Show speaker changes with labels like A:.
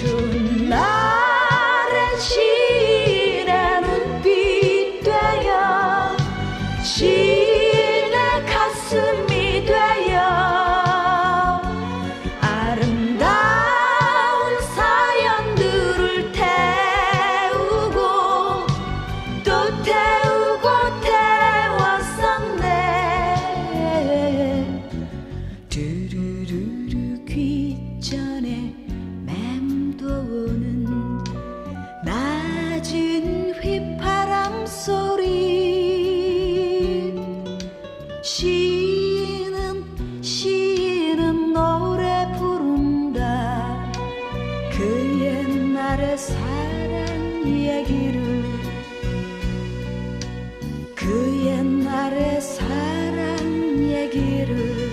A: 추운 날의 시내 눈빛 되어 시내 가슴이 되어 아름다운 사연들을 태우고 또 태우고 태웠었네. 시인은 시인은 노래 부른다. 그 옛날의 사랑 얘기를 그 옛날의 사랑 얘기를.